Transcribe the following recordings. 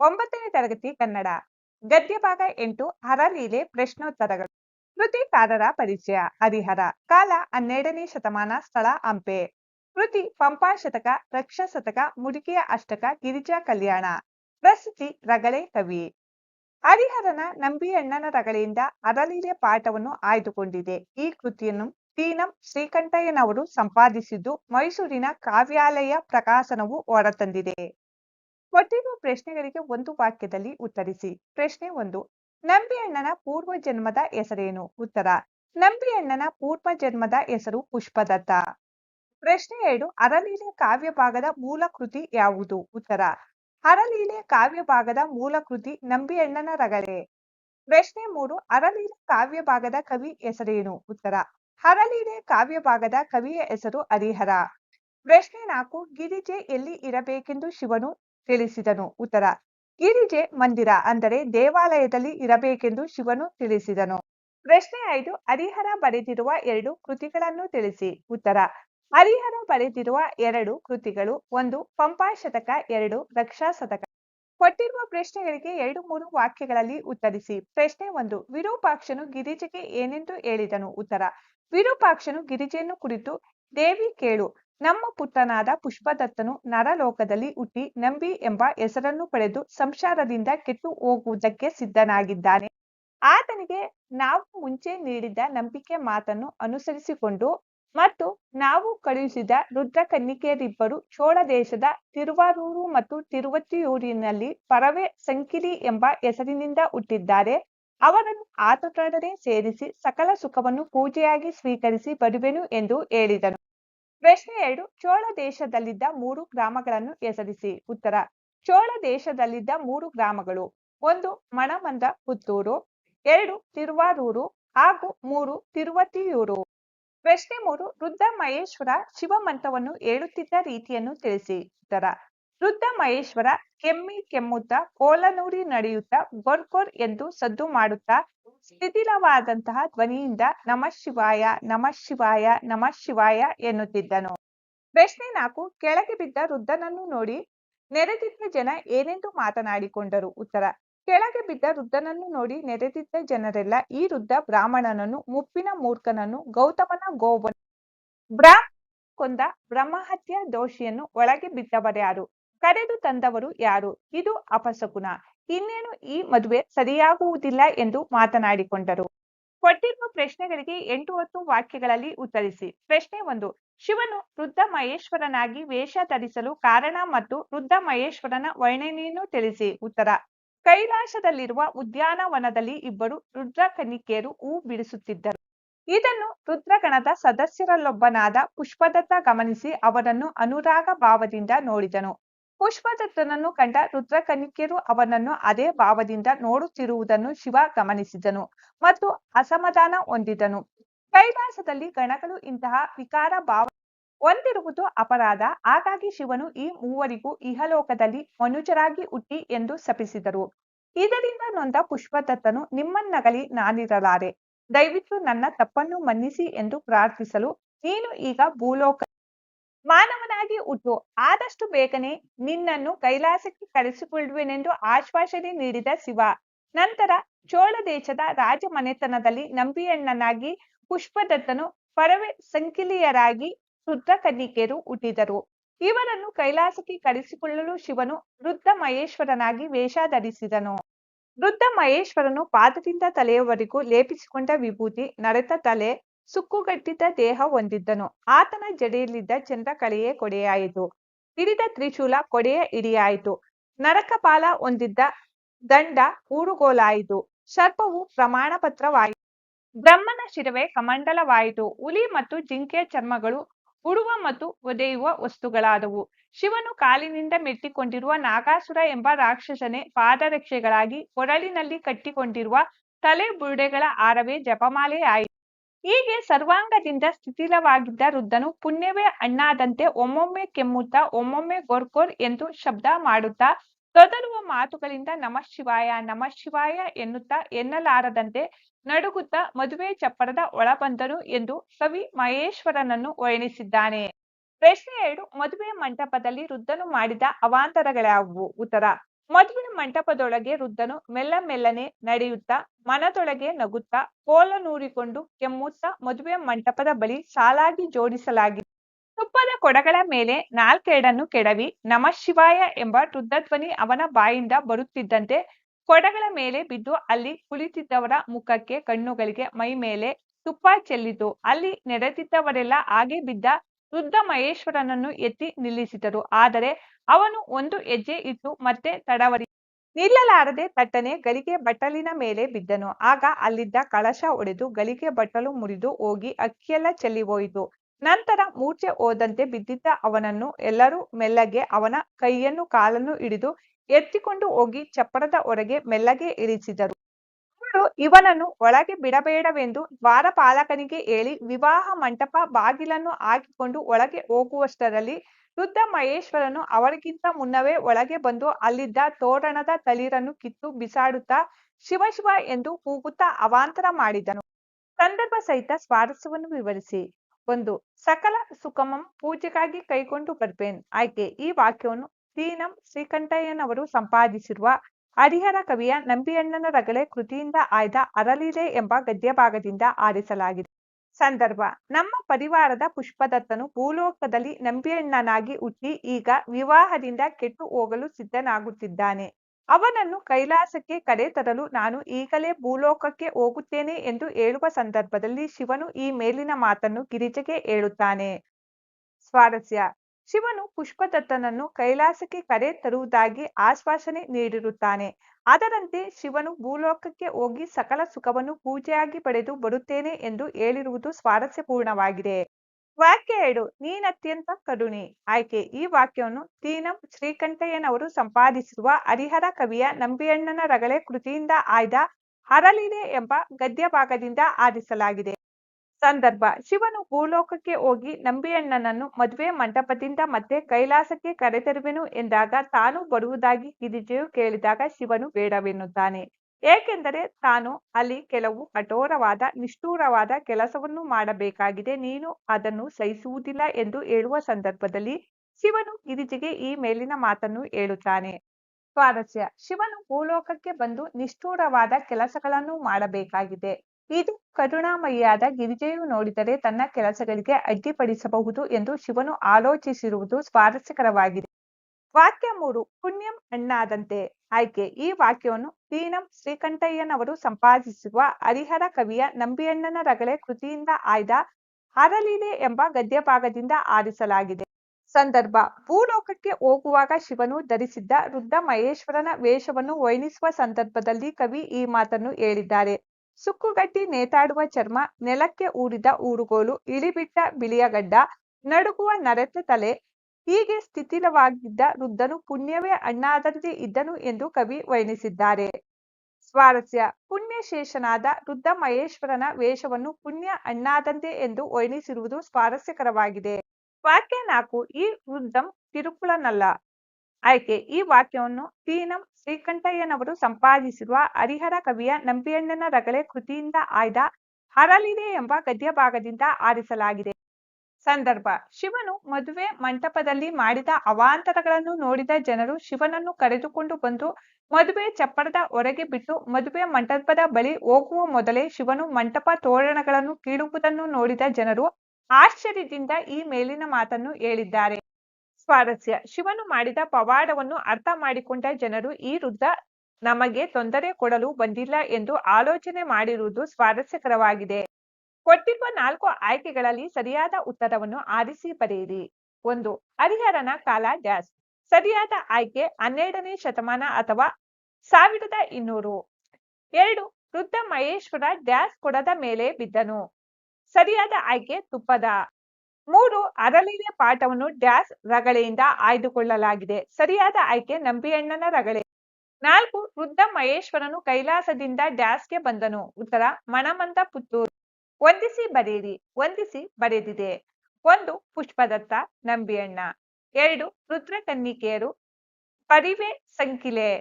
ಒಂಬತ್ತನೇ ತರಗತಿ ಕನ್ನಡ ಗದ್ಯ ಭಾಗ ಎಂಟು ಹರಲೀಲೆ ಪ್ರಶ್ನೋತ್ತರಗಳು. ಕೃತಿಕಾರರ ಪರಿಚಯ, ಹರಿಹರ, ಕಾಲ ಹನ್ನೆರಡನೇ ಶತಮಾನ ಸ್ಥಳ ಹಂಪೆ. ಕೃತಿ, ಪಂಪಾ ಶತಕ, ರಕ್ಷ ಶತಕ, ಮುಡಿಕೆಯ ಅಷ್ಟಕ, ಗಿರಿಜಾ ಕಲ್ಯಾಣ. ಪ್ರಸ್ತುತಿ ರಗಳೆ ಕವಿ. ಹರಿಹರನ ನಂಬಿಯಣ್ಣನ ರಗಳೆಯಿಂದ ಅರಲೀಲೆ ಪಾಠವನ್ನು ಆಯ್ದುಕೊಂಡಿದೆ. ಈ ಕೃತಿಯನ್ನು ತೀನಂ ಶ್ರೀಕಂಠಯ್ಯನವರು ಸಂಪಾದಿಸಿದ್ದು ಮೈಸೂರಿನ ಕಾವ್ಯಾಲಯ ಪ್ರಕಾಶನವು ಹೊರತಂದಿದೆ. ಕೊಟ್ಟಿರುವ ಪ್ರಶ್ನೆಗಳಿಗೆ ಒಂದು ವಾಕ್ಯದಲ್ಲಿ ಉತ್ತರಿಸಿ. ಪ್ರಶ್ನೆ ಒಂದು ನಂಬಿಯಣ್ಣನ ಪೂರ್ವ ಜನ್ಮದ ಹೆಸರೇನು? ಉತ್ತರ, ನಂಬಿ ಅಣ್ಣನ ಪೂರ್ವ ಜನ್ಮದ ಹೆಸರು ಪುಷ್ಪದತ್ತ. ಪ್ರಶ್ನೆ ಎರಡು, ಅರಲೀಲೆ ಕಾವ್ಯ ಭಾಗದ ಮೂಲ ಕೃತಿ ಯಾವುದು? ಉತ್ತರ, ಅರಲೀಲೆ ಕಾವ್ಯ ಭಾಗದ ಮೂಲ ಕೃತಿ ನಂಬಿ ಅಣ್ಣನ ರಗಳೆ. ಪ್ರಶ್ನೆ ಮೂರು, ಅರಲೀಲೆ ಕಾವ್ಯ ಭಾಗದ ಕವಿ ಹೆಸರೇನು? ಉತ್ತರ, ಅರಲೀಲೆ ಕಾವ್ಯ ಭಾಗದ ಕವಿಯ ಹೆಸರು ಹರಿಹರ. ಪ್ರಶ್ನೆ ನಾಲ್ಕು, ಗಿರಿಜೆ ಎಲ್ಲಿ ಇರಬೇಕೆಂದು ಶಿವನು ತಿಳಿಸಿದನು. ಉತ್ತರ, ಗಿರಿಜೆ ಮಂದಿರ ಅಂದರೆ ದೇವಾಲಯದಲ್ಲಿ ಇರಬೇಕೆಂದು ಶಿವನು ತಿಳಿಸಿದನು. ಪ್ರಶ್ನೆ ಐದು, ಹರಿಹರ ಬರೆದಿರುವ ಎರಡು ಕೃತಿಗಳನ್ನು ತಿಳಿಸಿ. ಉತ್ತರ, ಹರಿಹರ ಬರೆದಿರುವ ಎರಡು ಕೃತಿಗಳು ಒಂದು ಪಂಪಾ ಶತಕ, ಎರಡು ರಕ್ಷಾ ಶತಕ. ಕೊಟ್ಟಿರುವ ಪ್ರಶ್ನೆಗಳಿಗೆ ಎರಡು ಮೂರು ವಾಕ್ಯಗಳಲ್ಲಿ ಉತ್ತರಿಸಿ. ಪ್ರಶ್ನೆ ಒಂದು, ವಿರೂಪಾಕ್ಷನು ಗಿರಿಜೆಗೆ ಏನೆಂದು ಹೇಳಿದನು? ಉತ್ತರ, ವಿರೂಪಾಕ್ಷನು ಗಿರಿಜೆಯನ್ನು ಕುರಿತು ದೇವಿ ಕೇಳು. ನಮ್ಮ ಪುತ್ರನಾದ ಪುಷ್ಪದತ್ತನು ನರಲೋಕದಲ್ಲಿ ಹುಟ್ಟಿ ನಂಬಿ ಎಂಬ ಹೆಸರನ್ನು ಪಡೆದು ಸಂಸಾರದಿಂದ ಕೆಟ್ಟು ಹೋಗುವುದಕ್ಕೆ ಸಿದ್ಧನಾಗಿದ್ದಾನೆ. ಆತನಿಗೆ ನಾವು ಮುಂಚೆ ನೀಡಿದ ನಂಬಿಕೆ ಮಾತನ್ನು ಅನುಸರಿಸಿಕೊಂಡು ಮತ್ತು ನಾವು ಕಳುಹಿಸಿದ ರುದ್ರ ಕನ್ನಿಕೆಯರಿಬ್ಬರು ಚೋಳ ದೇಶದ ತಿರುವಾರೂರು ಮತ್ತು ತಿರುವತ್ತಿಯೂರಿನಲ್ಲಿ ಪರವೆ ಸಂಕಿರಿ ಎಂಬ ಹೆಸರಿನಿಂದ ಹುಟ್ಟಿದ್ದಾರೆ. ಅವರನ್ನು ಆತನೊಡನೆ ಸೇರಿಸಿ ಸಕಲ ಸುಖವನ್ನು ಪೂಜೆಯಾಗಿ ಸ್ವೀಕರಿಸಿ ಬರುವೆನು ಎಂದು ಹೇಳಿದನು. ಪ್ರಶ್ನೆ ಎರಡು, ಚೋಳ ದೇಶದಲ್ಲಿದ್ದ ಮೂರು ಗ್ರಾಮಗಳನ್ನು ಹೆಸರಿಸಿ. ಉತ್ತರ, ಚೋಳ ದೇಶದಲ್ಲಿದ್ದ ಮೂರು ಗ್ರಾಮಗಳು. ಒಂದು, ಮಣಮಂದ ಪುತ್ತೂರು, ಎರಡು, ತಿರುವಾರೂರು, ಹಾಗೂ ಮೂರು, ತಿರುವತಿಯೂರು. ಪ್ರಶ್ನೆ ಮೂರು ರುದ್ರಮಹೇಶ್ವರ ಶಿವಮಂತವನ್ನು ಹೇಳುತ್ತಿದ್ದ ರೀತಿಯನ್ನು ತಿಳಿಸಿ. ಉತ್ತರ ವೃದ್ಧ ಮಹೇಶ್ವರ, ಕೆಮ್ಮಿ ಕೆಮ್ಮುತ್ತಾ ಕೋಲನೂರಿ ನಡೆಯುತ್ತಾ ಗೊರ್ಗೊರ್ ಎಂದು ಸದ್ದು ಮಾಡುತ್ತಾ ಸ್ಥಿತಿಲವಾದಂತಹ ಧ್ವನಿಯಿಂದ ನಮ ಶಿವಾಯ ನಮ ಶಿವಾಯ ನಮ ಶಿವಾಯ ಎನ್ನುತ್ತಿದ್ದನು. ಪ್ರಶ್ನೆ ನಾಲ್ಕು, ಕೆಳಗೆ ಬಿದ್ದ ವೃದ್ಧನನ್ನು ನೋಡಿ ನೆರೆದಿದ್ದ ಜನ ಏನೆಂದು ಮಾತನಾಡಿಕೊಂಡರು? ಉತ್ತರ, ಕೆಳಗೆ ಬಿದ್ದ ವೃದ್ಧನನ್ನು ನೋಡಿ ನೆರೆದಿದ್ದ ಜನರೆಲ್ಲ ಈ ವೃದ್ಧ ಬ್ರಾಹ್ಮಣನನ್ನು, ಮುಪ್ಪಿನ ಮೂರ್ಖನನ್ನು, ಗೌತಮನ ಗೋವನ್, ಬ್ರಾಹ್ಮ ಕೊಂದ ಬ್ರಹ್ಮಹತ್ಯ ದೋಷಿಯನ್ನು ಒಳಗೆ ಬಿದ್ದವರ್ಯಾರು? ಕರೆದು ತಂದವರು ಯಾರು? ಇದು ಅಪಶಕುನ. ಇನ್ನೇನು ಈ ಮದುವೆ ಸರಿಯಾಗುವುದಿಲ್ಲ ಎಂದು ಮಾತನಾಡಿಕೊಂಡರು. ಕೊಟ್ಟಿರುವ ಪ್ರಶ್ನೆಗಳಿಗೆ ಎಂಟು ಹತ್ತು ವಾಕ್ಯಗಳಲ್ಲಿ ಉತ್ತರಿಸಿ. ಪ್ರಶ್ನೆ ಒಂದು, ಶಿವನು ವೃದ್ಧ ಮಹೇಶ್ವರನಾಗಿ ವೇಷ ಧರಿಸಲು ಕಾರಣ ಮತ್ತು ವೃದ್ಧ ಮಹೇಶ್ವರನ ವರ್ಣನೆಯನ್ನು ತಿಳಿಸಿ? ಉತ್ತರ, ಕೈಲಾಸದಲ್ಲಿರುವ ಉದ್ಯಾನವನದಲ್ಲಿ ಇಬ್ಬರು ರುದ್ರ ಕನ್ನಿಕೆಯರು ಹೂ ಬಿಡಿಸುತ್ತಿದ್ದರು. ಇದನ್ನು ರುದ್ರಗಣದ ಸದಸ್ಯರಲ್ಲೊಬ್ಬನಾದ ಪುಷ್ಪದತ್ತ ಗಮನಿಸಿ ಅವರನ್ನು ಅನುರಾಗ ಭಾವದಿಂದ ನೋಡಿದನು. ಪುಷ್ಪದತ್ತನನ್ನು ಕಂಡ ರುದ್ರಕನಿಕೆಯರು ಅವನನ್ನು ಅದೇ ಭಾವದಿಂದ ನೋಡುತ್ತಿರುವುದನ್ನು ಶಿವ ಗಮನಿಸಿದನು ಮತ್ತು ಅಸಮಾಧಾನ ಹೊಂದಿದನು. ಕೈಲಾಸದಲ್ಲಿ ಗಣಗಳು ಇಂತಹ ವಿಕಾರ ಭಾವ ಹೊಂದಿರುವುದು ಅಪರಾಧ. ಹಾಗಾಗಿ ಶಿವನು ಈ ಮೂವರಿಗೂ ಇಹಲೋಕದಲ್ಲಿ ಮನುಜರಾಗಿ ಹುಟ್ಟಿ ಎಂದು ಸಪಿಸಿದರು ಇದರಿಂದ ನೊಂದ ಪುಷ್ಪದತ್ತನು ನಿಮ್ಮನ್ನಗಲಿ ನಾನಿರಲಾರೆ. ದಯವಿಟ್ಟು ನನ್ನ ತಪ್ಪನ್ನು ಮನ್ನಿಸಿ ಎಂದು ಪ್ರಾರ್ಥಿಸಲು ನೀನು ಈಗ ಭೂಲೋಕ ಮಾನವನಾಗಿ ಹುಟ್ಟು. ಆದಷ್ಟು ಬೇಗನೆ ನಿನ್ನನ್ನು ಕೈಲಾಸಕ್ಕೆ ಕರೆಸಿಕೊಳ್ಳುವೆನೆಂದು ಆಶ್ವಾಸನೆ ನೀಡಿದ ಶಿವ. ನಂತರ ಚೋಳ ದೇಶದ ರಾಜ ಮನೆತನದಲ್ಲಿ ನಂಬಿಯಣ್ಣನಾಗಿ ಪುಷ್ಪದತ್ತನು ಪರವೆ ಸಂಕಿಲಿಯರಾಗಿ ಶುದ್ಧ ಕನ್ನಿಕೆಯರು ಹುಟ್ಟಿದರು. ಇವರನ್ನು ಕೈಲಾಸಕ್ಕೆ ಕರೆಸಿಕೊಳ್ಳಲು ಶಿವನು ವೃದ್ಧ ಮಹೇಶ್ವರನಾಗಿ ವೇಷ ಧರಿಸಿದನು. ವೃದ್ಧ ಮಹೇಶ್ವರನು ಪಾದದಿಂದ ತಲೆಯವರೆಗೂ ಲೇಪಿಸಿಕೊಂಡ ವಿಭೂತಿ ನರೆತ ತಲೆ ಸುಕ್ಕುಗಟ್ಟಿದ್ದ ದೇಹ ಹೊಂದಿದ್ದನು. ಆತನ ಜಡೆಯಲ್ಲಿದ್ದ ಚಂದ್ರಕಳೆಯೇ ಕೊಡೆಯಾಯಿತು. ಹಿಡಿದ ತ್ರಿಶೂಲ ಕೊಡೆಯ ಇಡಿಯಾಯಿತು ನರಕಪಾಲ ಹೊಂದಿದ್ದ ದಂಡ ಊರುಗೋಲಾಯಿತು. ಸರ್ಪವು ಪ್ರಮಾಣ ಪತ್ರವಾಯಿತು ಬ್ರಹ್ಮನ ಶಿರವೇ ಕಮಂಡಲವಾಯಿತು. ಹುಲಿ ಮತ್ತು ಜಿಂಕೆಯ ಚರ್ಮಗಳು ಉಡುವ ಮತ್ತು ಒದೆಯುವ ವಸ್ತುಗಳಾದವು. ಶಿವನು ಕಾಲಿನಿಂದ ಮೆಟ್ಟಿಕೊಂಡಿರುವ ನಾಗಾಸುರ ಎಂಬ ರಾಕ್ಷಸನೇ ಪಾದರಕ್ಷೆಗಳಾಗಿ ಕೊರಳಿನಲ್ಲಿ ಕಟ್ಟಿಕೊಂಡಿರುವ ತಲೆ ಬುರುಡೆಗಳ ಆರವೇ ಜಪಮಾಲೆ ಆಯಿತು ಹೀಗೆ ಸರ್ವಾಂಗದಿಂದ ಸ್ಥಿತಿಲವಾಗಿದ್ದ ವೃದ್ಧನು ಪುಣ್ಯವೇ ಅಣ್ಣಾದಂತೆ ಒಮ್ಮೊಮ್ಮೆ ಕೆಮ್ಮುತ್ತಾ, ಒಮ್ಮೊಮ್ಮೆ ಗೊರ್ಕೋರ್ ಎಂದು ಶಬ್ದ ಮಾಡುತ್ತಾ ತೊದರುವ ಮಾತುಗಳಿಂದ ನಮಃ ಶಿವಾಯ ನಮಃ ಶಿವಾಯ ಎನ್ನುತ್ತಾ ಎನ್ನಲಾರದಂತೆ ನಡುಗುತ್ತಾ ಮದುವೆ ಚಪ್ಪರದ ಒಳಬಂದನು ಎಂದು ಕವಿ ಮಹೇಶ್ವರನನ್ನು ವರ್ಣಿಸಿದ್ದಾನೆ. ಪ್ರಶ್ನೆ ಎರಡು, ಮದುವೆ ಮಂಟಪದಲ್ಲಿ ವೃದ್ಧನು ಮಾಡಿದ ಅವಾಂತರಗಳ್ಯಾವುವು ಉತ್ತರ ಮದುವೆ ಮಂಟಪದೊಳಗೆ ವೃದ್ಧನು ಮೆಲ್ಲ ಮೆಲ್ಲನೆ ನಡೆಯುತ್ತಾ, ಮನದೊಳಗೆ ನಗುತ್ತಾ ಕೋಲನೂರಿಕೊಂಡು ಕೆಮ್ಮುತ್ತಾ ಮದುವೆ ಮಂಟಪದ ಬಳಿ ಸಾಲಾಗಿ ಜೋಡಿಸಲಾಗಿದೆ. ತುಪ್ಪದ ಕೊಡಗಳ ಮೇಲೆ ನಾಲ್ಕೆರಡನ್ನು ಕೆಡವಿ ನಮಃಶಿವಾಯ ಎಂಬ ವೃದ್ಧಧ್ವನಿ ಅವನ ಬಾಯಿಂದ ಬರುತ್ತಿದ್ದಂತೆ ಕೊಡಗಳ ಮೇಲೆ ಬಿದ್ದು ಅಲ್ಲಿ ಕುಳಿತಿದ್ದವರ ಮುಖಕ್ಕೆ ಕಣ್ಣುಗಳಿಗೆ ಮೈ ಮೇಲೆ ತುಪ್ಪ ಚೆಲ್ಲಿತು. ಅಲ್ಲಿ ನೆರೆದಿದ್ದವರೆಲ್ಲ ಹಾಗೆ ಬಿದ್ದ ವೃದ್ಧ ಮಹೇಶ್ವರನನ್ನು ಎತ್ತಿ ನಿಲ್ಲಿಸಿದರು. ಆದರೆ ಅವನು ಒಂದು ಹೆಜ್ಜೆ ಇಟ್ಟು ಮತ್ತೆ ತಡವರಿ, ನಿಲ್ಲಲಾರದೆ ತಟ್ಟನೆ ಗಳಿಗೆ ಬಟ್ಟಲಿನ ಮೇಲೆ ಬಿದ್ದನು. ಆಗ ಅಲ್ಲಿದ್ದ ಕಳಶ ಒಡೆದು ಗಳಿಗೆ ಬಟ್ಟಲು ಮುರಿದು ಹೋಗಿ ಅಕ್ಕಿಯೆಲ್ಲ ಚೆಲ್ಲಿ ಹೋಯಿತು ನಂತರ ಮೂರ್ಛೆ ಹೋದಂತೆ ಬಿದ್ದಿದ್ದ ಅವನನ್ನು ಎಲ್ಲರೂ ಮೆಲ್ಲಗೆ ಅವನ ಕೈಯನ್ನು ಕಾಲನ್ನು ಹಿಡಿದು ಎತ್ತಿಕೊಂಡು ಹೋಗಿ ಚಪ್ಪರದ ಹೊರಗೆ ಮೆಲ್ಲಗೆ ಇಳಿಸಿದರು. ಅವರು ಇವನನ್ನು ಒಳಗೆ ಬಿಡಬೇಡವೆಂದು ದ್ವಾರಪಾಲಕನಿಗೆ ಹೇಳಿ ವಿವಾಹ ಮಂಟಪ ಬಾಗಿಲನ್ನು ಹಾಕಿಕೊಂಡು ಒಳಗೆ ಹೋಗುವಷ್ಟರಲ್ಲಿ ವೃದ್ಧ ಮಹೇಶ್ವರನು ಅವರಿಗಿಂತ ಮುನ್ನವೇ ಒಳಗೆ ಬಂದು ಅಲ್ಲಿದ್ದ ತೋರಣದ ತಳಿರನ್ನು ಕಿತ್ತು ಬಿಸಾಡುತ್ತಾ ಶಿವ ಶಿವ ಎಂದು ಕೂಗುತ್ತಾ ಅವಾಂತರ ಮಾಡಿದನು. ಸಂದರ್ಭ ಸಹಿತ ಸ್ವಾರಸ್ಯವನ್ನು ವಿವರಿಸಿ. ಒಂದು, ಸಕಲ ಸುಖಮಂ ಪೂಜೆಗಾಗಿ ಕೈಗೊಂಡು ಬರ್ಬೇನ್. ಆಯ್ಕೆ, ಈ ವಾಕ್ಯವನ್ನು ಶ್ರೀನಂ ಶ್ರೀಕಂಠಯ್ಯನವರು ಸಂಪಾದಿಸಿರುವ ಹರಿಹರ ಕವಿಯ ನಂಬಿಯಣ್ಣನ ರಗಳೆ ಕೃತಿಯಿಂದ ಆಯ್ದ ಅರಲಿದೆ ಎಂಬ ಗದ್ಯಭಾಗದಿಂದ ಆರಿಸಲಾಗಿದೆ. ಸಂದರ್ಭ, ನಮ್ಮ ಪರಿವಾರದ ಪುಷ್ಪದತ್ತನು ಭೂಲೋಕದಲ್ಲಿ ನಂಬಿಯಣ್ಣನಾಗಿ ಹುಟ್ಟಿ ಈಗ ವಿವಾಹದಿಂದ ಕೆಟ್ಟು ಹೋಗಲು ಸಿದ್ಧನಾಗುತ್ತಿದ್ದಾನೆ. ಅವನನ್ನು ಕೈಲಾಸಕ್ಕೆ ಕರೆ ತರಲು ನಾನು ಈಗಲೇ ಭೂಲೋಕಕ್ಕೆ ಹೋಗುತ್ತೇನೆ ಎಂದು ಹೇಳುವ ಸಂದರ್ಭದಲ್ಲಿ ಶಿವನು ಈ ಮೇಲಿನ ಮಾತನ್ನು ಗಿರಿಜೆಗೆ ಹೇಳುತ್ತಾನೆ. ಸ್ವಾರಸ್ಯ ಶಿವನು ಪುಷ್ಪದತ್ತನನ್ನು ಕೈಲಾಸಕ್ಕೆ ಕರೆ ತರುವುದಾಗಿ ಆಶ್ವಾಸನೆ ನೀಡಿರುತ್ತಾನೆ. ಅದರಂತೆ ಶಿವನು ಭೂಲೋಕಕ್ಕೆ ಹೋಗಿ ಸಕಲ ಸುಖವನ್ನು ಪೂಜೆಯಾಗಿ ಪಡೆದು ಬರುತ್ತೇನೆ ಎಂದು ಹೇಳಿರುವುದು ಸ್ವಾರಸ್ಯಪೂರ್ಣವಾಗಿದೆ. ವಾಕ್ಯ ಎರಡು, ನೀನತ್ಯಂತ ಕರುಣಿ. ಆಯ್ಕೆ, ಈ ವಾಕ್ಯವನ್ನು ತೀನಂ ಶ್ರೀಕಂಠಯ್ಯನವರು ಸಂಪಾದಿಸಿರುವ ಹರಿಹರ ಕವಿಯ ನಂಬಿಯಣ್ಣನ ರಗಳೆ ಕೃತಿಯಿಂದ ಆಯ್ದ ಹರಲಿದೆ ಎಂಬ ಗದ್ಯ ಭಾಗದಿಂದ ಆರಿಸಲಾಗಿದೆ. ಸಂದರ್ಭ. ಶಿವನು ಭೂಲೋಕಕ್ಕೆ ಹೋಗಿ ನಂಬಿಯಣ್ಣನನ್ನು ಮದುವೆ ಮಂಟಪದಿಂದ ಮತ್ತೆ ಕೈಲಾಸಕ್ಕೆ ಕರೆತರುವೆನು ಎಂದಾಗ ತಾನು ಬರುವುದಾಗಿ ಗಿರಿಜೆಯು ಕೇಳಿದಾಗ ಶಿವನು ಬೇಡವೆನ್ನುತ್ತಾನೆ. ಏಕೆಂದರೆ ತಾನು ಅಲ್ಲಿ ಕೆಲವು ಕಠೋರವಾದ, ನಿಷ್ಠೂರವಾದ ಕೆಲಸವನ್ನು ಮಾಡಬೇಕಾಗಿದೆ. ನೀನು ಅದನ್ನು ಸಹಿಸುವುದಿಲ್ಲ ಎಂದು ಹೇಳುವ ಸಂದರ್ಭದಲ್ಲಿ ಶಿವನು ಗಿರಿಜೆಗೆ ಈ ಮೇಲಿನ ಮಾತನ್ನು ಹೇಳುತ್ತಾನೆ. ಸ್ವಾರಸ್ಯ. ಶಿವನು ಭೂಲೋಕಕ್ಕೆ ಬಂದು ನಿಷ್ಠೂರವಾದ ಕೆಲಸಗಳನ್ನು ಮಾಡಬೇಕಾಗಿದೆ. ಇದು ಕರುಣಾಮಯಿಯಾದ ಗಿರಿಜೆಯು ನೋಡಿದರೆ ತನ್ನ ಕೆಲಸಗಳಿಗೆ ಅಡ್ಡಿಪಡಿಸಬಹುದು ಎಂದು ಶಿವನು ಆಲೋಚಿಸಿರುವುದು ಸ್ವಾರಸ್ಯಕರವಾಗಿದೆ. ವಾಕ್ಯ ಮೂರು, ಪುಣ್ಯಂ ಅಣ್ಣಾದಂತೆ. ಆಯ್ಕೆ, ಈ ವಾಕ್ಯವನ್ನು ತೀನಂ ಶ್ರೀಕಂಠಯ್ಯನವರು ಸಂಪಾದಿಸಿರುವ ಹರಿಹರ ಕವಿಯ ನಂಬಿಯಣ್ಣನ ರಗಳೆ ಕೃತಿಯಿಂದ ಆಯ್ದ ಹರಲಿದೆ ಎಂಬ ಗದ್ಯ ಭಾಗದಿಂದ ಆರಿಸಲಾಗಿದೆ. ಸಂದರ್ಭ, ಭೂಲೋಕಕ್ಕೆ ಹೋಗುವಾಗ ಶಿವನು ಧರಿಸಿದ್ದ ವೃದ್ಧ ಮಹೇಶ್ವರನ ವೇಷವನ್ನು ವರ್ಣಿಸುವ ಸಂದರ್ಭದಲ್ಲಿ ಕವಿ ಈ ಮಾತನ್ನು ಹೇಳಿದ್ದಾರೆ. ಸುಕ್ಕುಗಟ್ಟಿ ನೇತಾಡುವ ಚರ್ಮ, ನೆಲಕ್ಕೆ ಊರಿದ ಊರುಗೋಲು, ಇಳಿಬಿಟ್ಟ ಬಿಳಿಯ ಗಡ್ಡ ನಡುಗುವ ನರೆತ ತಲೆ, ಹೀಗೆ ಸ್ಥಿತಿಲವಾಗಿದ್ದ ವೃದ್ಧನು ಪುಣ್ಯವೇ ಅಣ್ಣಾದಂತೆ ಇದ್ದನು ಎಂದು ಕವಿ ವರ್ಣಿಸಿದ್ದಾರೆ. ಸ್ವಾರಸ್ಯ, ಪುಣ್ಯಶೇಷನಾದ ವೃದ್ಧ ಮಹೇಶ್ವರನ ವೇಷವನ್ನು ಪುಣ್ಯ ಅಣ್ಣಾದಂತೆ ಎಂದು ವರ್ಣಿಸಿರುವುದು ಸ್ವಾರಸ್ಯಕರವಾಗಿದೆ. ವಾಕ್ಯ ನಾಲ್ಕು, ಈ ವೃದ್ಧಂ ತಿರುಕುಳನಲ್ಲ ಆಯ್ಕೆ. ಈ ವಾಕ್ಯವನ್ನು ತೀನಂ ಶ್ರೀಕಂಠಯ್ಯನವರು ಸಂಪಾದಿಸಿರುವ ಹರಿಹರ ಕವಿಯ ನಂಬಿಯಣ್ಣನ ರಗಳೆ ಕೃತಿಯಿಂದ ಆಯ್ದ ಹರಲಿದೆ ಎಂಬ ಗದ್ಯ ಭಾಗದಿಂದ ಆರಿಸಲಾಗಿದೆ. ಸಂದರ್ಭ. ಶಿವನು ಮದುವೆ ಮಂಟಪದಲ್ಲಿ ಮಾಡಿದ ಅವಾಂತರಗಳನ್ನು ನೋಡಿದ ಜನರು ಶಿವನನ್ನು ಕರೆದುಕೊಂಡು ಬಂದು ಮದುವೆ ಚಪ್ಪರದ ಹೊರಗೆ ಬಿಟ್ಟು ಮದುವೆ ಮಂಟಪದ ಬಳಿ ಹೋಗುವ ಮೊದಲೇ ಶಿವನು ಮಂಟಪ ತೋರಣಗಳನ್ನು ಕೀಳುವುದನ್ನು ನೋಡಿದ ಜನರು ಆಶ್ಚರ್ಯದಿಂದ ಈ ಮೇಲಿನ ಮಾತನ್ನು ಹೇಳಿದ್ದಾರೆ. ಸ್ವಾರಸ್ಯ. ಶಿವನು ಮಾಡಿದ ಪವಾಡವನ್ನು ಅರ್ಥ ಮಾಡಿಕೊಂಡ ಜನರು ಈ ವೃದ್ಧ ನಮಗೆ ತೊಂದರೆ ಕೊಡಲು ಬಂದಿಲ್ಲ ಎಂದು ಆಲೋಚನೆ ಮಾಡಿರುವುದು ಸ್ವಾರಸ್ಯಕರವಾಗಿದೆ. ಕೊಟ್ಟಿರುವ ನಾಲ್ಕು ಆಯ್ಕೆಗಳಲ್ಲಿ ಸರಿಯಾದ ಉತ್ತರವನ್ನು ಆರಿಸಿ ಬರೆಯಿರಿ. ಒಂದು, ಹರಿಹರನ ಕಾಲ ಡ್ಯಾಸ್ ಸರಿಯಾದ ಆಯ್ಕೆ ಹನ್ನೆರಡನೇ ಶತಮಾನ ಅಥವಾ ಸಾವಿರದ ಇನ್ನೂರು. ಎರಡು, ವೃದ್ಧ ಮಹೇಶ್ವರ ಡ್ಯಾಸ್ ಕೊಡದ ಮೇಲೆ ಬಿದ್ದನು. ಸರಿಯಾದ ಆಯ್ಕೆ ತುಪ್ಪದ. ಮೂರು, ಅರಳಿನ ಪಾಠವನ್ನು ಡ್ಯಾಸ್ ರಗಳೆಯಿಂದ ಆಯ್ದುಕೊಳ್ಳಲಾಗಿದೆ. ಸರಿಯಾದ ಆಯ್ಕೆ ನಂಬಿಯಣ್ಣನ ರಗಳೆ. ನಾಲ್ಕು, ವೃದ್ಧ ಮಹೇಶ್ವರನು ಕೈಲಾಸದಿಂದ ಡ್ಯಾಸ್ಗೆ ಬಂದನು. ಉತ್ತರ, ಮಣಮಂತ ಪುತ್ತೂರು. ವಂದಿಸಿ ಬರೆಯಿರಿ, ವಂದಿಸಿ ಬರೆದಿದೆ. ಒಂದು, ಪುಷ್ಪದತ್ತ ನಂಬಿಯಣ್ಣ. ಎರಡು ರುದ್ರ ಕನ್ನಿಕೆಯರು ಪರಿವೆ ಸಂಕಿಲೆ.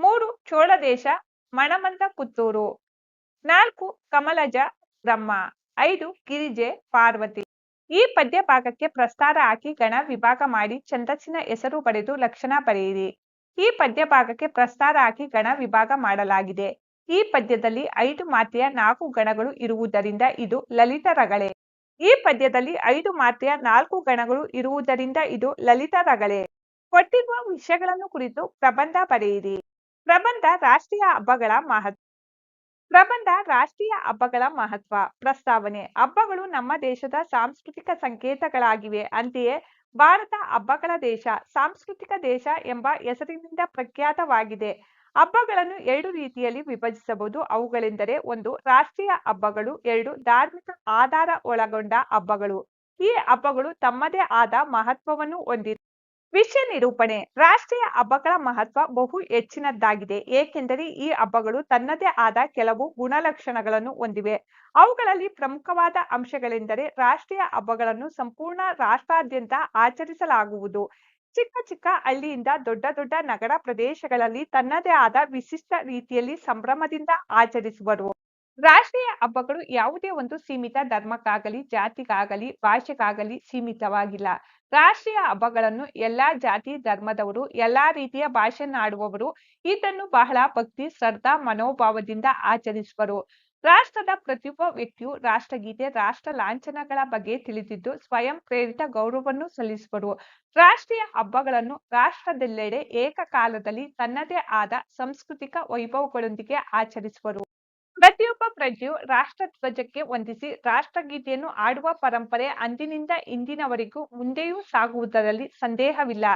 ಮೂರು, ಚೋಳದೇಶ, ಮಣಮಂತ ಪುತ್ತೂರು. ನಾಲ್ಕು, ಕಮಲಜ ಬ್ರಹ್ಮ. ಐದು, ಗಿರಿಜೆ ಪಾರ್ವತಿ. ಈ ಪದ್ಯ ಭಾಗಕ್ಕೆ ಪ್ರಸ್ತಾರ ಹಾಕಿ ಗಣ ವಿಭಾಗ ಮಾಡಿ ಛಂದಸ್ಸಿನ ಹೆಸರು ಬರೆದು ಲಕ್ಷಣ ಬರೆಯಿರಿ. ಈ ಪದ್ಯ ಭಾಗಕ್ಕೆ ಪ್ರಸ್ತಾರ ಹಾಕಿ ಗಣ ವಿಭಾಗ ಮಾಡಲಾಗಿದೆ. ಈ ಪದ್ಯದಲ್ಲಿ ಐದು ಮಾತೆಯ ನಾಲ್ಕು ಗಣಗಳು ಇರುವುದರಿಂದ ಇದು ಲಲಿತ ರಗಳೆ. ಈ ಪದ್ಯದಲ್ಲಿ ಐದು ಮಾತೆಯ ನಾಲ್ಕು ಗಣಗಳು ಇರುವುದರಿಂದ ಇದು ಲಲಿತ ರಗಳೆ. ಕೊಟ್ಟಿರುವ ವಿಷಯಗಳನ್ನು ಕುರಿತು ಪ್ರಬಂಧ ಬರೆಯಿರಿ. ಪ್ರಬಂಧ ರಾಷ್ಟ್ರೀಯ ಹಬ್ಬಗಳ ಮಹತ್ವ. ಪ್ರಬಂಧ, ರಾಷ್ಟ್ರೀಯ ಹಬ್ಬಗಳ ಮಹತ್ವ, ಪ್ರಸ್ತಾವನೆ. ಹಬ್ಬಗಳು ನಮ್ಮ ದೇಶದ ಸಾಂಸ್ಕೃತಿಕ ಸಂಕೇತಗಳಾಗಿವೆ. ಅಂತೆಯೇ ಭಾರತ ಹಬ್ಬಗಳ ದೇಶ, ಸಾಂಸ್ಕೃತಿಕ ದೇಶ ಎಂಬ ಹೆಸರಿನಿಂದ ಪ್ರಖ್ಯಾತವಾಗಿದೆ. ಹಬ್ಬಗಳನ್ನು ಎರಡು ರೀತಿಯಲ್ಲಿ ವಿಭಜಿಸಬಹುದು. ಅವುಗಳೆಂದರೆ ಒಂದು, ರಾಷ್ಟ್ರೀಯ ಹಬ್ಬಗಳು, ಎರಡು, ಧಾರ್ಮಿಕ ಆಧಾರ ಒಳಗೊಂಡ ಹಬ್ಬಗಳು. ಈ ಹಬ್ಬಗಳು ತಮ್ಮದೇ ಆದ ಮಹತ್ವವನ್ನು ಹೊಂದಿದೆ ವಿಷಯ ನಿರೂಪಣೆ. ರಾಷ್ಟ್ರೀಯ ಹಬ್ಬಗಳ ಮಹತ್ವ ಬಹು ಹೆಚ್ಚಿನದ್ದಾಗಿದೆ. ಏಕೆಂದರೆ ಈ ಹಬ್ಬಗಳು ತನ್ನದೇ ಆದ ಕೆಲವು ಗುಣಲಕ್ಷಣಗಳನ್ನು ಹೊಂದಿವೆ. ಅವುಗಳಲ್ಲಿ ಪ್ರಮುಖವಾದ ಅಂಶಗಳೆಂದರೆ ರಾಷ್ಟ್ರೀಯ ಹಬ್ಬಗಳನ್ನು ಸಂಪೂರ್ಣ ರಾಷ್ಟ್ರಾದ್ಯಂತ ಆಚರಿಸಲಾಗುವುದು. ಚಿಕ್ಕ ಚಿಕ್ಕ ಹಳ್ಳಿಯಿಂದ ದೊಡ್ಡ ದೊಡ್ಡ ನಗರ ಪ್ರದೇಶಗಳಲ್ಲಿ ತನ್ನದೇ ಆದ ವಿಶಿಷ್ಟ ರೀತಿಯಲ್ಲಿ ಸಂಭ್ರಮದಿಂದ ಆಚರಿಸುವರು. ರಾಷ್ಟ್ರೀಯ ಹಬ್ಬಗಳು ಯಾವುದೇ ಒಂದು ಸೀಮಿತ ಧರ್ಮಕ್ಕಾಗಲಿ, ಜಾತಿಗಾಗಲಿ, ಭಾಷೆಗಾಗಲಿ ಸೀಮಿತವಾಗಿಲ್ಲ. ರಾಷ್ಟ್ರೀಯ ಹಬ್ಬಗಳನ್ನು ಎಲ್ಲಾ ಜಾತಿ ಧರ್ಮದವರು, ಎಲ್ಲಾ ರೀತಿಯ ಭಾಷೆ ನಾಡುವವರು ಇದನ್ನು ಬಹಳ ಭಕ್ತಿ, ಶ್ರದ್ಧಾ, ಮನೋಭಾವದಿಂದ ಆಚರಿಸುವರು. ರಾಷ್ಟ್ರದ ಪ್ರತಿಯೊಬ್ಬ ವ್ಯಕ್ತಿಯು ರಾಷ್ಟ್ರಗೀತೆ, ರಾಷ್ಟ್ರ ಲಾಂಛನಗಳ ಬಗ್ಗೆ ತಿಳಿದಿದ್ದು ಸ್ವಯಂ ಪ್ರೇರಿತ ಗೌರವವನ್ನು ಸಲ್ಲಿಸುವರು. ರಾಷ್ಟ್ರೀಯ ಹಬ್ಬಗಳನ್ನು ರಾಷ್ಟ್ರದೆಲ್ಲೆಡೆ ಏಕಕಾಲದಲ್ಲಿ ತನ್ನದೇ ಆದ ಸಾಂಸ್ಕೃತಿಕ ವೈಭವಗಳೊಂದಿಗೆ ಆಚರಿಸುವರು. ಪ್ರತಿಯೊಬ್ಬ ಪ್ರಜೆಯು ರಾಷ್ಟ್ರ ಧ್ವಜಕ್ಕೆ ವಂದಿಸಿ ರಾಷ್ಟ್ರಗೀತೆಯನ್ನು ಆಡುವ ಪರಂಪರೆ ಅಂದಿನಿಂದ ಇಂದಿನವರೆಗೂ ಮುಂದೆಯೂ ಸಾಗುವುದರಲ್ಲಿ ಸಂದೇಹವಿಲ್ಲ.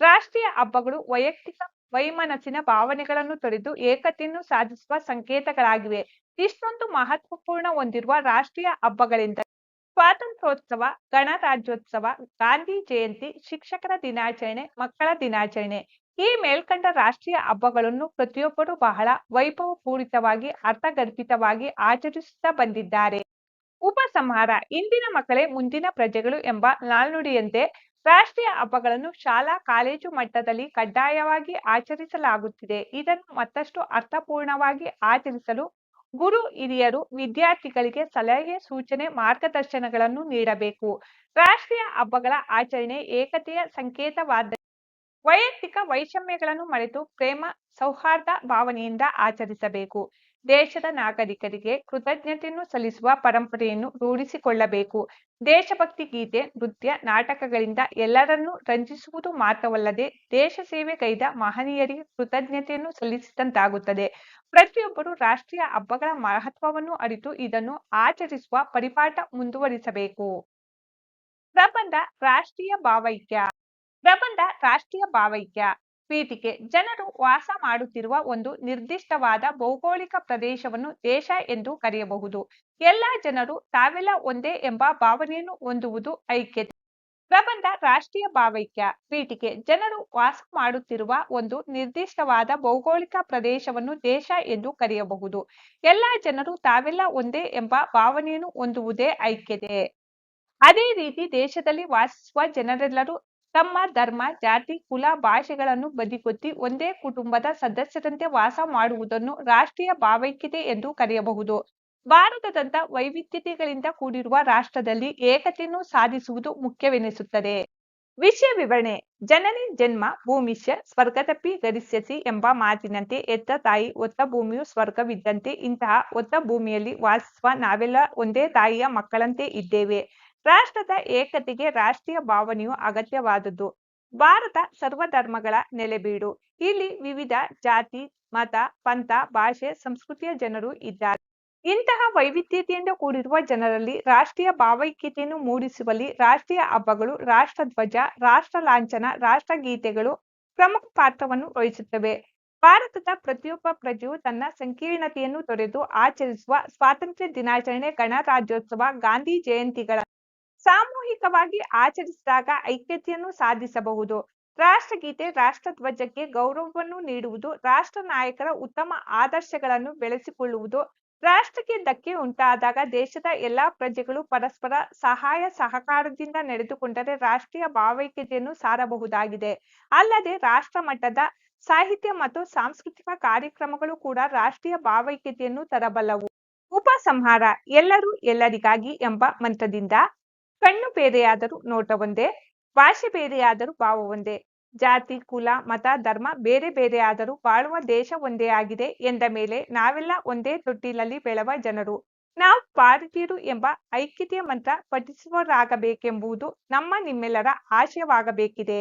ರಾಷ್ಟ್ರೀಯ ಹಬ್ಬಗಳು ವೈಯಕ್ತಿಕ ವೈಮನಸ್ಸಿನ ಭಾವನೆಗಳನ್ನು ತೊರೆದು ಏಕತೆಯನ್ನು ಸಾಧಿಸುವ ಸಂಕೇತಗಳಾಗಿವೆ. ಇಷ್ಟೊಂದು ಮಹತ್ವಪೂರ್ಣ ಹೊಂದಿರುವ ರಾಷ್ಟ್ರೀಯ ಹಬ್ಬಗಳೆಂದರೆ ಸ್ವಾತಂತ್ರ್ಯೋತ್ಸವ, ಗಣರಾಜ್ಯೋತ್ಸವ, ಗಾಂಧಿ ಜಯಂತಿ, ಶಿಕ್ಷಕರ ದಿನಾಚರಣೆ, ಮಕ್ಕಳ ದಿನಾಚರಣೆ. ಈ ಮೇಲ್ಕಂಡ ರಾಷ್ಟ್ರೀಯ ಹಬ್ಬಗಳನ್ನು ಪ್ರತಿಯೊಬ್ಬರು ಬಹಳ ವೈಭವಪೂರಿತವಾಗಿ, ಅರ್ಥಗರ್ಭಿತವಾಗಿ ಆಚರಿಸುತ್ತಾ ಬಂದಿದ್ದಾರೆ. ಉಪಸಂಹಾರ ಇಂದಿನ ಮಕ್ಕಳೇ ಮುಂದಿನ ಪ್ರಜೆಗಳು ಎಂಬ ನಾಲ್ನುಡಿಯಂತೆ ರಾಷ್ಟ್ರೀಯ ಹಬ್ಬಗಳನ್ನು ಶಾಲಾ, ಕಾಲೇಜು ಮಟ್ಟದಲ್ಲಿ ಕಡ್ಡಾಯವಾಗಿ ಆಚರಿಸಲಾಗುತ್ತಿದೆ. ಇದನ್ನು ಮತ್ತಷ್ಟು ಅರ್ಥಪೂರ್ಣವಾಗಿ ಆಚರಿಸಲು ಗುರು ಹಿರಿಯರು ವಿದ್ಯಾರ್ಥಿಗಳಿಗೆ ಸಲಹೆ, ಸೂಚನೆ, ಮಾರ್ಗದರ್ಶನಗಳನ್ನು ನೀಡಬೇಕು. ರಾಷ್ಟ್ರೀಯ ಹಬ್ಬಗಳ ಆಚರಣೆ ಏಕತೆಯ ಸಂಕೇತವಾದ ವೈಯಕ್ತಿಕ ವೈಷಮ್ಯಗಳನ್ನು ಮರೆತು ಪ್ರೇಮ, ಸೌಹಾರ್ದ ಭಾವನೆಯಿಂದ ಆಚರಿಸಬೇಕು. ದೇಶದ ನಾಗರಿಕರಿಗೆ ಕೃತಜ್ಞತೆಯನ್ನು ಸಲ್ಲಿಸುವ ಪರಂಪರೆಯನ್ನು ರೂಢಿಸಿಕೊಳ್ಳಬೇಕು. ದೇಶಭಕ್ತಿ, ಗೀತೆ, ನೃತ್ಯ, ನಾಟಕಗಳಿಂದ ಎಲ್ಲರನ್ನೂ ರಂಜಿಸುವುದು ಮಾತ್ರವಲ್ಲದೆ ದೇಶ ಸೇವೆ ಕೈದ ಮಹನೀಯರಿಗೆ ಕೃತಜ್ಞತೆಯನ್ನು ಸಲ್ಲಿಸಿದಂತಾಗುತ್ತದೆ. ಪ್ರತಿಯೊಬ್ಬರು ರಾಷ್ಟ್ರೀಯ ಹಬ್ಬಗಳ ಮಹತ್ವವನ್ನು ಅರಿತು ಇದನ್ನು ಆಚರಿಸುವ ಪರಿಪಾಠ ಮುಂದುವರಿಸಬೇಕು. ಪ್ರಬಂಧ, ರಾಷ್ಟ್ರೀಯ ಭಾವೈಕ್ಯ. ರಾಷ್ಟ್ರೀಯ ಭಾವೈಕ್ಯ ಪೀಠಿಕೆ ಜನರು ವಾಸ ಮಾಡುತ್ತಿರುವ ಒಂದು ನಿರ್ದಿಷ್ಟವಾದ ಭೌಗೋಳಿಕ ಪ್ರದೇಶವನ್ನು ದೇಶ ಎಂದು ಕರೆಯಬಹುದು. ಎಲ್ಲ ಜನರು ತಾವೆಲ್ಲ ಒಂದೇ ಎಂಬ ಭಾವನೆಯನ್ನು ಹೊಂದುವುದು ಐಕ್ಯತೆ ಪ್ರಬಂಧ ರಾಷ್ಟ್ರೀಯ ಭಾವೈಕ್ಯ ಪೀಠಿಕೆ ಜನರು ವಾಸ ಮಾಡುತ್ತಿರುವ ಒಂದು ನಿರ್ದಿಷ್ಟವಾದ ಭೌಗೋಳಿಕ ಪ್ರದೇಶವನ್ನು ದೇಶ ಎಂದು ಕರೆಯಬಹುದು. ಎಲ್ಲ ಜನರು ತಾವೆಲ್ಲ ಒಂದೇ ಎಂಬ ಭಾವನೆಯನ್ನು ಹೊಂದುವುದೇ ಐಕ್ಯತೆ. ಅದೇ ರೀತಿ ದೇಶದಲ್ಲಿ ವಾಸಿಸುವ ಜನರೆಲ್ಲರೂ ತಮ್ಮ, ಧರ್ಮ, ಜಾತಿ, ಕುಲ, ಭಾಷೆಗಳನ್ನು ಬದಿಗೊತ್ತಿ ಒಂದೇ ಕುಟುಂಬದ ಸದಸ್ಯರಂತೆ ವಾಸ ಮಾಡುವುದನ್ನು ರಾಷ್ಟ್ರೀಯ ಭಾವೈಕ್ಯತೆ ಎಂದು ಕರೆಯಬಹುದು. ಭಾರತದಂತ ವೈವಿಧ್ಯತೆಗಳಿಂದ ಕೂಡಿರುವ ರಾಷ್ಟ್ರದಲ್ಲಿ ಏಕತೆಯನ್ನು ಸಾಧಿಸುವುದು ಮುಖ್ಯವೆನಿಸುತ್ತದೆ. ವಿಷಯ ವಿವರಣೆ, ಜನನಿ ಜನ್ಮ ಭೂಮಿಷ್ಯ ಸ್ವರ್ಗತಪ್ಪಿ ಗರಿಸ್ಯಸಿ ಎಂಬ ಮಾತಿನಂತೆ ಎತ್ತ ತಾಯಿ ಒತ್ತ ಭೂಮಿಯು ಸ್ವರ್ಗವಿದ್ದಂತೆ ಇಂತಹ ಒತ್ತ ಭೂಮಿಯಲ್ಲಿ ವಾಸಿಸುವ ನಾವೆಲ್ಲ ಒಂದೇ ತಾಯಿಯ ಮಕ್ಕಳಂತೆ ಇದ್ದೇವೆ. ರಾಷ್ಟ್ರದ ಏಕತೆಗೆ ರಾಷ್ಟ್ರೀಯ ಭಾವನೆಯು ಅಗತ್ಯವಾದದ್ದು. ಭಾರತ ಸರ್ವಧರ್ಮಗಳ ನೆಲೆಬೀಡು. ಇಲ್ಲಿ ವಿವಿಧ ಜಾತಿ, ಮತ, ಪಂಥ, ಭಾಷೆ, ಸಂಸ್ಕೃತಿಯ ಜನರು ಇದ್ದಾರೆ. ಇಂತಹ ವೈವಿಧ್ಯತೆಯಿಂದ ಕೂಡಿರುವ ಜನರಲ್ಲಿ ರಾಷ್ಟ್ರೀಯ ಭಾವೈಕ್ಯತೆಯನ್ನು ಮೂಡಿಸುವಲ್ಲಿ ರಾಷ್ಟ್ರೀಯ ಹಬ್ಬಗಳು, ರಾಷ್ಟ್ರಧ್ವಜ ರಾಷ್ಟ್ರ ಲಾಂಛನ ರಾಷ್ಟ್ರಗೀತೆಗಳು ಪ್ರಮುಖ ಪಾತ್ರವನ್ನು ವಹಿಸುತ್ತವೆ. ಭಾರತದ ಪ್ರತಿಯೊಬ್ಬ ಪ್ರಜೆಯು ತನ್ನ ಸಂಕೀರ್ಣತೆಯನ್ನು ತೊರೆದು ಆಚರಿಸುವ ಸ್ವಾತಂತ್ರ್ಯ ದಿನಾಚರಣೆ ಗಣರಾಜ್ಯೋತ್ಸವ, ಗಾಂಧಿ ಜಯಂತಿಗಳ ಸಾಮೂಹಿಕವಾಗಿ ಆಚರಿಸಿದಾಗ ಐಕ್ಯತೆಯನ್ನು ಸಾಧಿಸಬಹುದು. ರಾಷ್ಟ್ರಗೀತೆ, ರಾಷ್ಟ್ರಧ್ವಜಕ್ಕೆ ಗೌರವವನ್ನು ನೀಡುವುದು, ರಾಷ್ಟ್ರ ನಾಯಕರ ಉತ್ತಮ ಆದರ್ಶಗಳನ್ನು ಬೆಳೆಸಿಕೊಳ್ಳುವುದು, ರಾಷ್ಟ್ರಕ್ಕೆ ಧಕ್ಕೆ ಉಂಟಾದಾಗ ದೇಶದ ಎಲ್ಲಾ ಪ್ರಜೆಗಳು ಪರಸ್ಪರ ಸಹಾಯ, ಸಹಕಾರದಿಂದ ನಡೆದುಕೊಂಡರೆ ರಾಷ್ಟ್ರೀಯ ಭಾವೈಕ್ಯತೆಯನ್ನು ಸಾರಬಹುದಾಗಿದೆ. ಅಲ್ಲದೆ ರಾಷ್ಟ್ರ ಮಟ್ಟದ ಸಾಹಿತ್ಯ ಮತ್ತು ಸಾಂಸ್ಕೃತಿಕ ಕಾರ್ಯಕ್ರಮಗಳು ಕೂಡ ರಾಷ್ಟ್ರೀಯ ಭಾವೈಕ್ಯತೆಯನ್ನು ತರಬಲ್ಲವು. ಉಪಸಂಹಾರ, ಎಲ್ಲರೂ ಎಲ್ಲರಿಗಾಗಿ ಎಂಬ ಮಂತ್ರದಿಂದ ಕಣ್ಣು ಬೇರೆಯಾದರೂ ನೋಟ ಒಂದೇ, ಭಾಷೆ ಬೇರೆಯಾದರೂ ಭಾವ ಒಂದೇ, ಜಾತಿ, ಕುಲ, ಮತ, ಧರ್ಮ ಬೇರೆ ಬೇರೆ ಆದರೂ ಬಾಳುವ ದೇಶ ಒಂದೇ ಆಗಿದೆ ಎಂದ ಮೇಲೆ ನಾವೆಲ್ಲ ಒಂದೇ ತೊಟ್ಟಿಲಲ್ಲಿ ಬೆಳೆವ ಜನರು. ನಾವು ಭಾರತೀಯರು ಎಂಬ ಐಕ್ಯತೆಯ ಮಂತ್ರ ಪಠಿಸುವವರಾಗಬೇಕೆಂಬುದು ನಮ್ಮ ನಿಮ್ಮೆಲ್ಲರ ಆಶಯವಾಗಬೇಕಿದೆ.